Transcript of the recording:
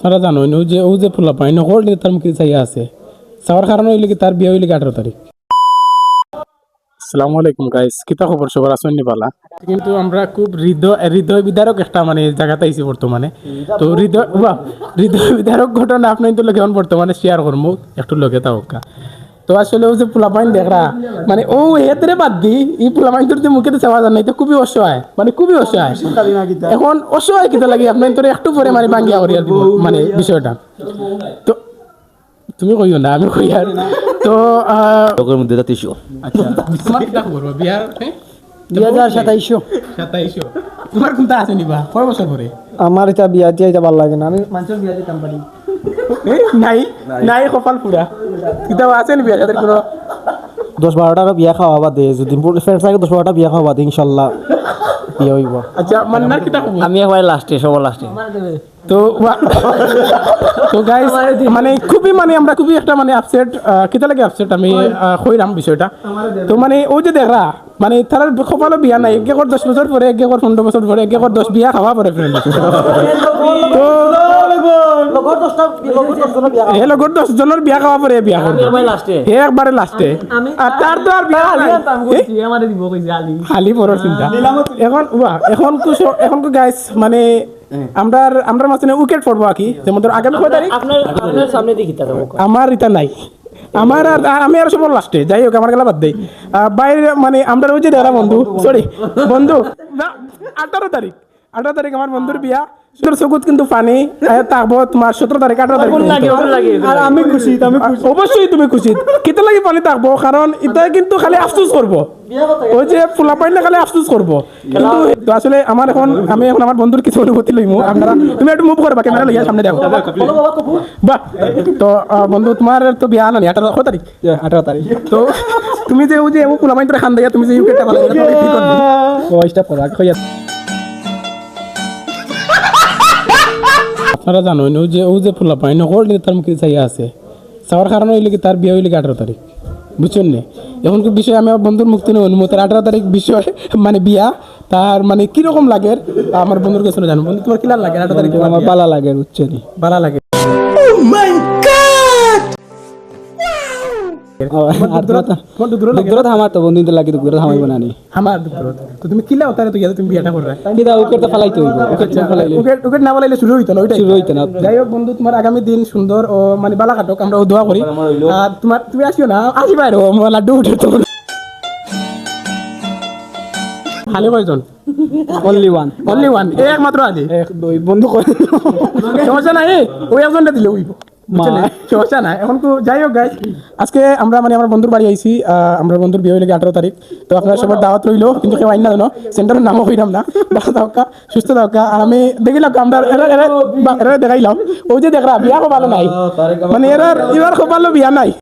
আপনারা জানেন যে ও যে ফুলা পাইন নকল তার মুখে চাইয়া আছে। চাওয়ার কারণে হইলে কি তার বিয়ে হইলে কি আঠারো তারিখ। আসসালামু আলাইকুম গাইস কিতা খবর সবার? আসেন পালা কিন্তু আমরা খুব হৃদয় হৃদয় বিদারক একটা মানে জায়গাতে আইছি বর্তমানে। তো হৃদয় হৃদয় বিদারক ঘটনা আপনি তো লোকে বর্তমানে শেয়ার করব একটু লোকে তাওকা তো আসলে ও যে পোলাপাইন দেখরা মানে ও হেতরে বাদ দি এই পোলাপাইন তোর মুখে তো চাওয়া যায় না তো খুবই অসহায় মানে খুবই অসহায়। এখন অসহায় কিতা লাগে আপনার তোর একটু পরে মানে ভাঙ্গিয়া করি দিব, মানে বিষয়টা। তো তুমি কইও না আমি কই আর। তো লোকের মধ্যে জাতিশো আচ্ছা। তোমার কিতা খবর বা বিয়ার? দুই হাজার সাতাইশশো সাতাইশো। তোমার কোনটা আছে নিবা? কয় বছর পরে আমার এটা বিয়া দিয়ে এটা ভালো লাগে না। আমি মানুষের বিয়া দিতাম পারি নাই নাই। কপাল পুরা কিতাব আছে নি বিয়া যাদের কোনো? দশ বারোটা বিয়া খাওয়া বাদ দে যদি ফ্রেন্ড থাকে দশ বারোটা বিয়া খাওয়া বাদ ইনশাল্লাহ বিয়া হইব। আচ্ছা মান্নার কিতা খবর আমি একবার লাস্টে সবার লাস্টে তো তো গাইস মানে খুবই মানে আমরা খুবই একটা মানে আপসেট কিতা লাগে আপসেট আমি আহ, কইরাম বিষয়টা। তো মানে ও যে দেখরা মানে তার কপালে বিয়া নাই এক একর দশ বছর পরে এক একর পনেরো বছর পরে এক একর দশ বিয়া খাওয়া পরে ফ্রেন্ড তো হে দশ জনের বিয়া হে তো খালি চিন্তা। এখন এখন এখন গাইস মানে আমরা আমরা মাঝখানে উইকেট পড়ব আর কি। যেমন ধর আগামী কয় তারিখ? আপনার আপনার সামনে দেখি আমার এটা নাই। আমার আর আমি আর সবার লাস্টে যাই হোক আমার গেলা বাদ দেই। বাইরে মানে আমরা ওই যে বন্ধু সরি বন্ধু না আঠারো তারিখ। আঠারো তারিখ আমার বন্ধুর বিয়া। তোর চকুত কিন্তু পানি আহ, তোমার সতেরো তারিখ আঠারো তারিখ আর আমি খুশি আমি অবশ্যই তুমি খুশি। কেতে লাগি পানি থাকব কারণ এটা কিন্তু খালি আফসোস করব ওই যে ফুলা পাই না খালি আফসোস করব কিন্তু আসলে আমার এখন আমি এখন আমার বন্ধুর কিছু অনুভূতি লইমু আপনারা তুমি একটু মুভ করবা ক্যামেরা লইয়া সামনে দেখো। বাহ। তো বন্ধু তোমার তো বিয়া না আঠারো কত তারিখ আঠারো তারিখ তো তুমি যে ওই যে ফুলা পাই খান দিয়া তুমি যে ইউকেটটা ভালো করে আপনারা জানেন ও যে ও যে ফুলা পাই নকল তার মুখে চাই আছে। চাওয়ার কারণে হইলে কি তার বিয়ে হইলে কি আঠারো তারিখ। বুঝছেন নে? এখন কি বিষয় আমি আমার বন্ধুর মুক্তি নেই অনুমতি আঠারো তারিখ বিষয় মানে বিয়া তার মানে কীরকম লাগে আমার বন্ধুর কাছে জানো বন্ধু তোমার কিলার লাগে? আঠারো তারিখ আমার বালা লাগে বুঝছেন বালা লাগে। আর তোমার দুধ আমার তো বন্ধু লাগে দূরত হামাইব না নি। আমার দুধ তো তুমি কিলা ওতারে তো গিয়ে তুমি বিয়াটা করবে? কিদা উকের তো ফালাইতে হইব উকের তো ফালাইলে। উইকেট উইকেট না বলাইলে শুরু হইতো না ওইটাই। শুরু হইতো না। যাই হোক বন্ধু তোমার আগামী দিন সুন্দর ও মানে বালা কাটক আমরা ও দোয়া করি। আর তোমার তুমি আসিও না আসিবা লাড্ডু উঠে তো। খালি কয়জন? অনলি ওয়ান অনলি ওয়ান একমাত্র আলি। এক দুই বন্ধু করে সমস্যা নাই ওই একজনটা দিলে উইব? সমস্যা নাই। এখন তো যাই হোক গাইজ আজকে আমরা মানে আমার বন্ধুর বাড়ি আইছি। আহ, আমরা বন্ধুর বিয়ে হইলে আঠারো তারিখ। তো আপনার সবার দাওয়াত রইল। কিন্তু কেউ আইন না জানো সেন্টারের নামও হইলাম না। ভালো থাকা সুস্থ থাকা। আর আমি দেখিলাম আমরা এরা দেখাইলাম। যে দেখরা বিয়া নাই। মানে এরা এবার খুব বিয়া নাই।